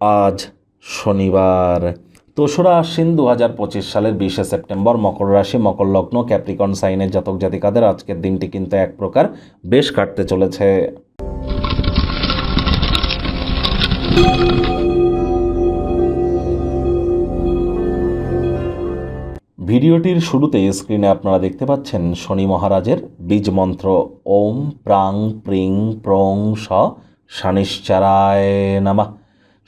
আজ শনিবার। দোসরা আশ্বিন দু হাজার পঁচিশ সালের বিশে সেপ্টেম্বর মকর রাশি, মকর লগ্ন, ক্যাপ্রিকন সাইনের জাতক জাতিকাদের আজকের দিনটি কিন্তু এক প্রকার বেশ কাটতে চলেছে। ভিডিওটির শুরুতে স্ক্রিনে আপনারা দেখতে পাচ্ছেন শনি মহারাজের বীজ মন্ত্র। ওম প্রাং প্রিং প্রং স নামা।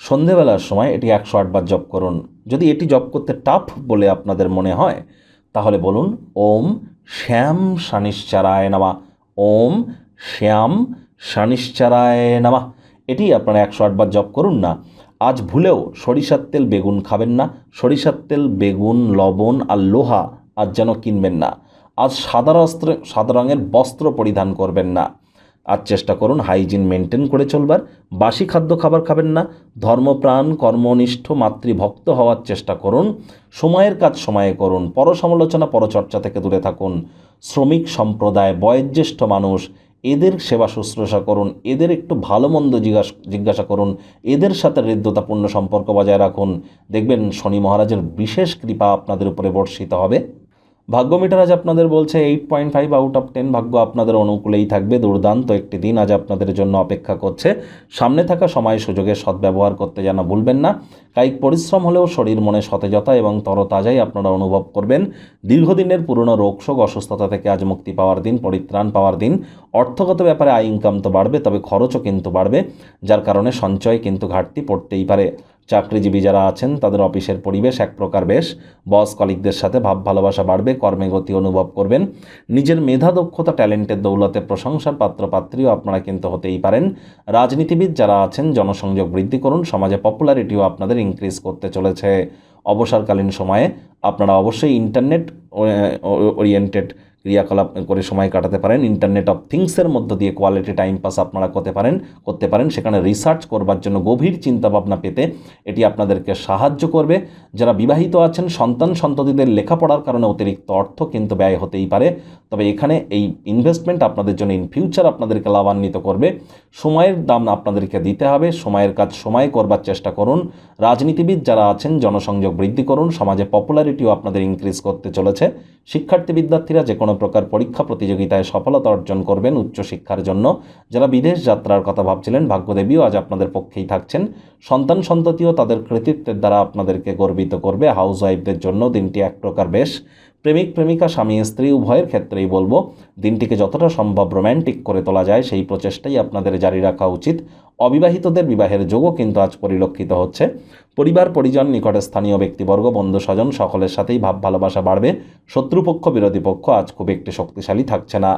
সন্ধেবেলার সময় এটি একশো আটবার জপ করুন। যদি এটি জপ করতে টাফ বলে আপনাদের মনে হয়, তাহলে বলুন, ওম শ্যাম শানিশ্চারায় নামা। ওম শ্যাম শানিশ্চারায় নামা। এটি আপনারা একশো আটবার জপ করুন না। আজ ভুলেও সরিষার তেল বেগুন খাবেন না। সরিষার তেল, বেগুন, লবণ আর লোহা আজ যেন কিনবেন না। আজ সাদা সাদা রঙের বস্ত্র পরিধান করবেন না। আজ চেষ্টা করুন হাইজিন মেনটেন করে চলবার। বাসি খাদ্য খাবার খাবেন না, ধর্মপ্রাণ, কর্মনিষ্ঠ, মাতৃভক্ত হওয়ার চেষ্টা করুন। সময়ের কাজ সময়ে করুন, পরসমালোচনা, পরচর্চা থেকে দূরে থাকুন। শ্রমিক সম্প্রদায়, বয়োজ্যেষ্ঠ মানুষ, এদের সেবা শুশ্রূষা করুন, এদের একটু ভালো মন্দ জিজ্ঞাসা জিজ্ঞাসা করুন, এদের সাথে হৃদ্যতাপূর্ণ সম্পর্ক বজায় রাখুন। দেখবেন শনি মহারাজের বিশেষ কৃপা আপনাদের উপরে বর্ষিত হবে। ভাগ্য মিটার আজ আপনাদের বলছে eight point five out of ten ভাগ্য আপনাদের অনুকূলেই থাকবে, দুর্দান্ত একটি দিন আজ আপনাদের জন্য অপেক্ষা করছে। সামনে থাকা সময় সুযোগের সদ্ব্যবহার করতে যেন ভুলবেন না। কায়িক পরিশ্রম হলেও শরীর মনে সতেজতা এবং তরতাজাই আপনারা অনুভব করবেন। দীর্ঘদিনের পুরনো রোগশোক অসুস্থতা থেকে আজ মুক্তি পাওয়ার দিন, পরিত্রাণ পাওয়ার দিন। অর্থগত ব্যাপারে আয় ইনকাম তো বাড়বে, তবে খরচও কিন্তু বাড়বে, যার কারণে সঞ্চয় কিন্তু ঘাটতি পড়তেই পারে। চাকরিজীবী যারা আছেন, তাদের অফিসের পরিবেশ এক প্রকার বেশ। বস কলিকদের সাথে ভাব ভালোবাসা বাড়বে, কর্মে গতি অনুভব করবেন। নিজের মেধা, দক্ষতা, ট্যালেন্টের দৌলতে প্রশংসার পাত্রপাত্রীও আপনারা কিন্তু হতেই পারেন। রাজনীতিবিদ যারা আছেন, জনসংযোগ বৃদ্ধি করুন, সমাজে পপুলারিটিও আপনাদের ইনক্রিজ করতে চলেছে। অবসরকালীন সময়ে আপনারা অবশ্যই ইন্টারনেট ওরিয়েন্টেড ক্রিয়াকলাপ করে সময় কাটাতে পারেন ইন্টারনেট অফ থিংসের মধ্য দিয়ে কোয়ালিটি টাইম পাস আপনারা করতে পারেন করতে পারেন। সেখানে রিসার্চ করবার জন্য গভীর চিন্তাভাবনা পেতে এটি আপনাদেরকে সাহায্য করবে। যারা বিবাহিত আছেন, সন্তান সন্ততিদের লেখাপড়ার কারণে অতিরিক্ত অর্থ কিন্তু ব্যয় হতেই পারে। তবে এখানে এই ইনভেস্টমেন্ট আপনাদের জন্য ইন ফিউচার আপনাদেরকে লাভান্বিত করবে। সময়ের দাম আপনাদেরকে দিতে হবে। সময়ের কাজ সময় করবার চেষ্টা করুন। রাজনীতিবিদ যারা আছেন, জনসংযোগ বৃদ্ধি করুন। সমাজে পপুলারিটিও আপনাদের ইনক্রিজ করতে চলেছে। শিক্ষার্থী, বিদ্যার্থীরা যে কোনো প্রকার পরীক্ষা প্রতিযোগিতায় সফলতা অর্জন করবেন উচ্চশিক্ষার জন্য। যারা বিদেশ যাত্রার কথা ভাবছিলেন, ভাগ্যদেবীও আজ আপনাদের পক্ষেই থাকছেন। সন্তান সন্ততিও তাদের কৃতিত্বের দ্বারা আপনাদেরকে গর্বিত করবে। হাউস ওয়াইফদের জন্য দিনটি এক প্রকার বেশ। প্রেমিক, প্রেমিকা, স্বামী, স্ত্রী, উভয়ের ক্ষেত্রেই বলব, দিনটিকে যতটা সম্ভব রোম্যান্টিক করে তোলা যায়, সেই প্রচেষ্টাই আপনাদের জারি রাখা উচিত। অবিবাহিতদের বিবাহের যোগও কিন্তু আজ পরিলক্ষিত হচ্ছে। পরিবার, পরিজন, নিকটে স্থানীয় ব্যক্তিবর্গ বন্ধু স্বজন সকলের সাথেই ভাব ভালোবাসা বাড়বে। শত্রুপক্ষ, বিরোধী পক্ষ আজ খুব একটি শক্তিশালী থাকছে না।